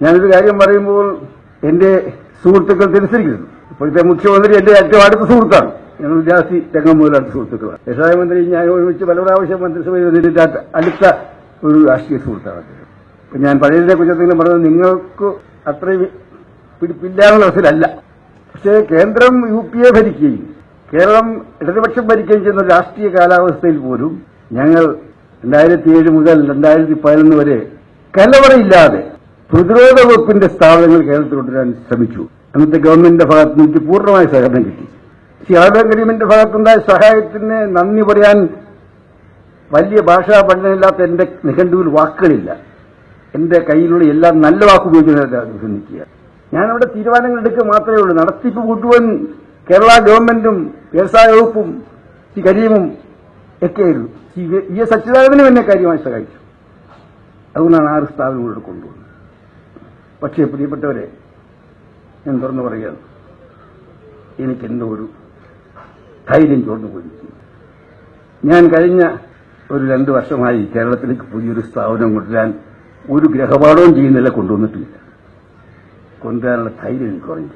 ഞാനൊരു കാര്യം പറയുമ്പോൾ എന്റെ സുഹൃത്തുക്കൾ തിരിച്ചിരിക്കുന്നു ഇപ്പോഴത്തെ മുഖ്യമന്ത്രി എന്റെ ഏറ്റവും അടുത്ത സുഹൃത്താണ്. ഞങ്ങൾ വിദ്യാർത്ഥി രംഗം മുതൽ സുഹൃത്തുക്കളാണ് വ്യവസായ മന്ത്രി ഞാൻ ഒരുമിച്ച് പല പ്രാവശ്യം മന്ത്രിസഭയിൽ വന്നിട്ട് അടുത്ത ഒരു രാഷ്ട്രീയ സുഹൃത്താണ് അദ്ദേഹം. ഞാൻ പഴയതിനെ കുറിച്ച് എന്തെങ്കിലും പറഞ്ഞത് നിങ്ങൾക്ക് അത്രയും പിടിപ്പില്ലാന്നുള്ള അവസരമല്ല. പക്ഷേ കേന്ദ്രം യു പി എ ഭരിക്കുകയും കേരളം ഇടതുപക്ഷം ഭരിക്കുകയും ചെയ്യുന്ന രാഷ്ട്രീയ കാലാവസ്ഥയിൽ പോലും ഞങ്ങൾ രണ്ടായിരത്തി ഏഴ് മുതൽ രണ്ടായിരത്തി പതിനൊന്ന് വരെ കലവറയില്ലാതെ പ്രതിരോധ വകുപ്പിന്റെ സ്ഥാപനങ്ങൾ കേരളത്തിൽ കൊണ്ടുവരാൻ ശ്രമിച്ചു. അന്നത്തെ ഗവൺമെന്റിന്റെ ഭാഗത്ത് നിന്ന് പൂർണമായ സഹകരണം കിട്ടി. ഷിയാബ് കരീമിന്റെ ഭാഗത്തുണ്ടായ സഹായത്തിന് നന്ദി പറയാൻ വലിയ ഭാഷാ പഠനമില്ലാത്ത എന്റെ നിഘണ്ടുവിൽ വാക്കുകളില്ല. എന്റെ കയ്യിലുള്ള എല്ലാം നല്ല വാക്കുപയോഗിച്ച് നിൽക്കുക ഞാനവിടെ തീരുമാനങ്ങൾ എടുക്കുക മാത്രമേ ഉള്ളൂ. നടത്തിപ്പ് കൂട്ടുവാൻ കേരള ഗവൺമെന്റും വ്യവസായ വകുപ്പും ശ്രീ കരീമും ഒക്കെയായിരുന്നു ഇ എസ് അച്യുതാനന്ദനും എന്നെ കാര്യമായി സഹായിച്ചു. അതുകൊണ്ടാണ് ആറ് സ്ഥാപനങ്ങളോട് കൊണ്ടുവന്നത്. പക്ഷേ പ്രിയപ്പെട്ടവരെ ഞാൻ തുറന്നു പറയുകയാണ് എനിക്ക് എന്തോ ഒരു ധൈര്യം ചോർന്നു പോയിരിക്കുന്നു. ഞാൻ കഴിഞ്ഞ ഒരു രണ്ട് വർഷമായി കേരളത്തിലേക്ക് പുതിയൊരു സ്ഥാപനം കൊണ്ടുവരാൻ ഒരു ഗ്രഹപാഠവും ചെയ്യുന്നില്ല കൊണ്ടുവന്നിട്ടില്ല. കൊണ്ടുവരാനുള്ള ധൈര്യം എനിക്ക് കുറഞ്ഞു